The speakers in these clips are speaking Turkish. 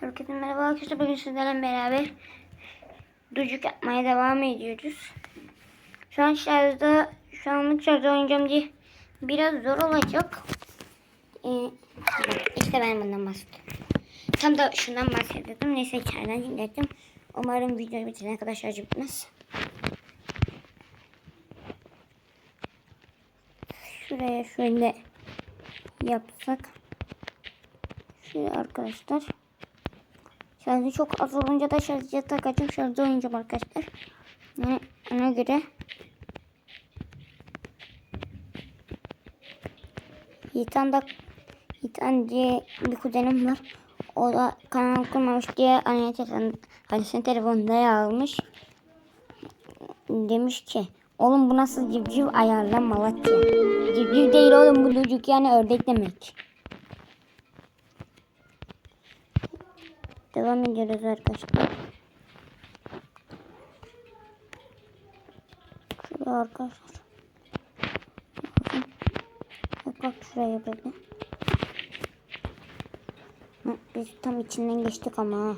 Herkese merhaba arkadaşlar. Bugün sizlerle beraber ducuk yapmaya devam ediyoruz. Şu an şarjda, şu anlık şarjda oynayacağım diye biraz zor olacak. Ee, işte ben bundan bahsediyorum. Tam da şundan bahsediyordum. Neyse içeriden dinledim. Umarım videoyu bitirene kadar şarj bitmez. Şuraya şöyle yapsak. Şöyle arkadaşlar. Şarjı çok az olunca da şarjı takacağım. Şarjda oynayacağım arkadaşlar. Yani ona göre Yiğitan da Yiğitan diye bir kuzenim var. O da kanal kurmamış diye anneye telefon, annesinin telefonunda almış. Demiş ki oğlum bu nasıl civciv ayarlan Malatya. Civciv değil oğlum bu çocuk yani ördek demek. Devam ediyoruz arkadaşlar. Şuraya arkadaşlar. Bak bak şuraya böyle. Biz tam içinden geçtik ama.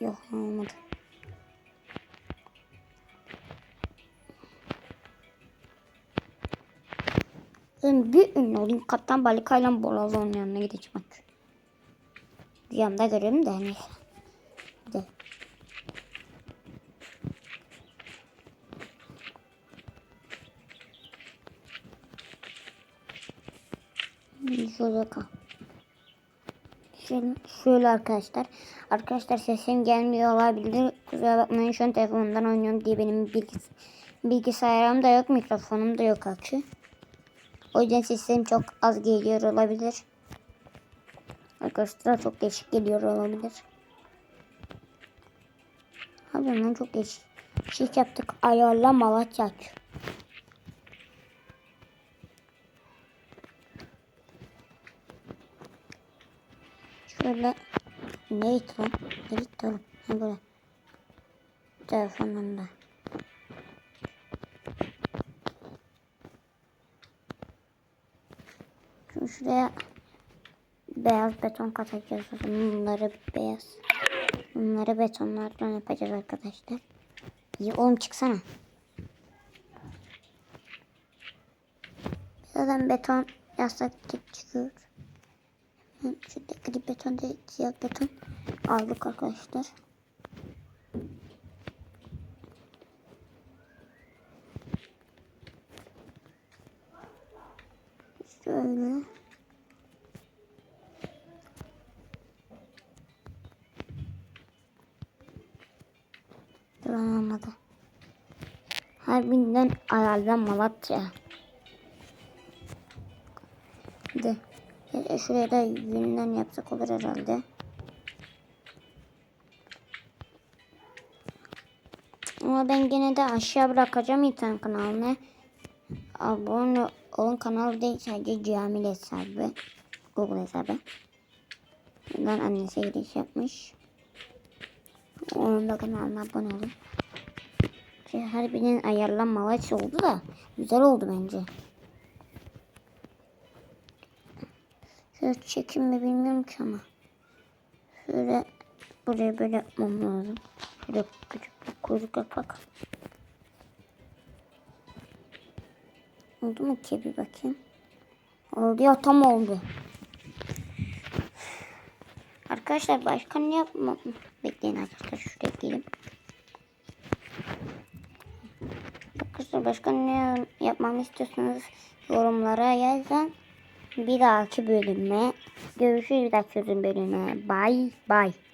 Yok olmadı. Ben bir ünlü olayım. Kaptan balikayla Borazon'un yanına gideceğim bak. Rüyamda görüyorum da neyse. De. Şöyle kal. Şöyle, arkadaşlar. Arkadaşlar sesim gelmiyor olabilir. Kusura bakmayın şu an telefondan oynuyorum diye benim bilgis bilgisayarım da yok. Mikrofonum da yok akü. O yüzden sesim çok az geliyor olabilir. Arkadaşlar çok değişik geliyor olabilir. Abi lan çok değişik. Şey yaptık. Ayarla Malatya aç. Şöyle ne gitti lan? Ne gitti oğlum? Ne böyle? Telefonunda. Şimdi şuraya beyaz beton katacağız. Bunları beyaz. Bunları betonlardan yapacağız arkadaşlar. İyi oğlum çıksana. Zaten beton yasak tip çıkıyor. Hı, Şurada gri beton değil siyah beton aldık arkadaşlar. Şöyle. Devam olmadı. Harbinden ayarlan Malatya. De. Ya şuraya da yünden yapsak olur herhalde. Ama ben gene de aşağı bırakacağım internet kanalını. Abone olun kanal değil sadece Camil hesabı. Google hesabı. Bundan annesi giriş yapmış. Onun da kanalına abone olun. Şey, harbiden ayarlanma oldu da güzel oldu bence. Şöyle çekim mi bilmiyorum ki ama. Şöyle buraya böyle yapmam lazım. Şöyle küçük bir kuyruk yapak. Oldu mu ki bakayım. Oldu ya tam oldu. Arkadaşlar başka ne yapmam? Bekleyin arkadaşlar şuraya gidelim. Arkadaşlar başka ne yapmamı istiyorsanız yorumlara yazın. Bir dahaki bölüme görüşürüz bir dahaki bölüme. Bye bye.